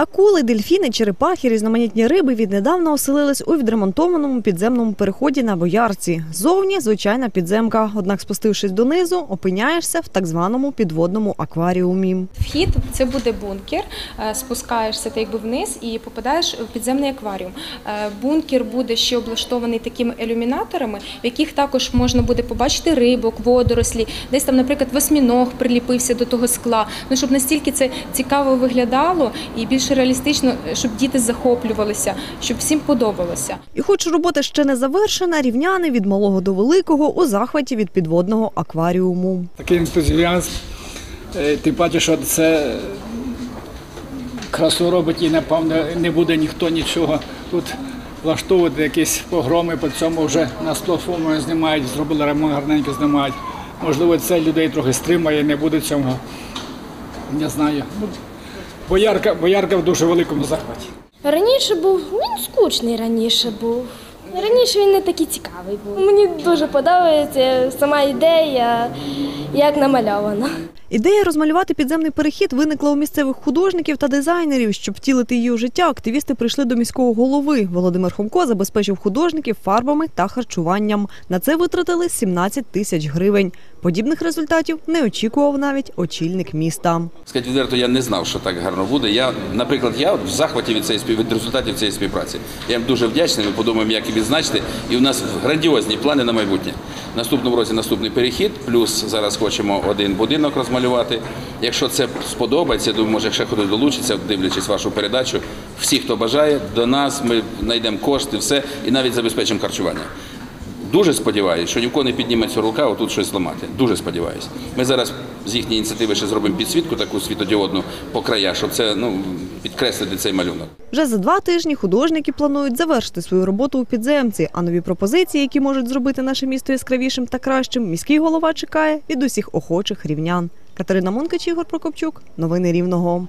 Акули, дельфіни, черепахи, різноманітні риби віднедавна оселились у відремонтованому підземному переході на Боярці. Зовні звичайна підземка. Однак, спустившись донизу, опиняєшся в так званому підводному акваріумі. Вхід це буде бункер. Е, Спускаєшся ти якби вниз і попадаєш в підземний акваріум. Е, Бункер буде ще облаштований такими ілюмінаторами, в яких також можна буде побачити рибок, водорослі. Десь там, наприклад, восьміног приліпився до того скла. Ну щоб настільки це цікаво виглядало і більш реалістично, щоб діти захоплювалися, щоб всім подобалося. І хоч робота ще не завершена, рівняни від малого до великого у захваті від підводного акваріуму. такий ентузіазм. Е, Ти бачиш, що це красу робить і напевно не буде ніхто нічого. Тут влаштовувати якісь погроми, по цьому вже на платформу знімають, зробили ремонт, гарненько знімають. Можливо, це людей трохи стримає, не буде цього. Не знаю. Боярка, боярка в дуже великому захваті. Раніше був, він скучний раніше був. Раніше він не такий цікавий був. Мені дуже подобається сама ідея, як намальована. Ідея розмалювати підземний перехід виникла у місцевих художників та дизайнерів. Щоб втілити її у життя, активісти прийшли до міського голови. Володимир Хомко забезпечив художників фарбами та харчуванням. На це витратили 17 тисяч гривень. Подібних результатів не очікував навіть очільник міста. Сказати відверто, я не знав, що так гарно буде. Я, наприклад, я в захваті від цієї від результатів цієї співпраці. Я їм дуже вдячний. Ми подумаємо, як і відзначити. І у нас грандіозні плани на майбутнє. Наступному році наступний перехід. Плюс зараз хочемо один будинок розмалювати. Якщо це сподобається, думаю, може якщо хтось долучиться, дивлячись вашу передачу. Всі, хто бажає, до нас ми знайдемо кошти, все і навіть забезпечимо харчування. Дуже сподіваюся, що ні в кого не підніметься рука отут щось зламати. Дуже сподіваюся. Ми зараз з їхньої ініціативи ще зробимо підсвітку таку світодіодну по краях, щоб це ну підкреслити цей малюнок. Вже за два тижні художники планують завершити свою роботу у підземці. А нові пропозиції, які можуть зробити наше місто яскравішим та кращим, міський голова чекає від усіх охочих рівнян. Катерина Монкач, Ігор Прокопчук. Новини Рівного.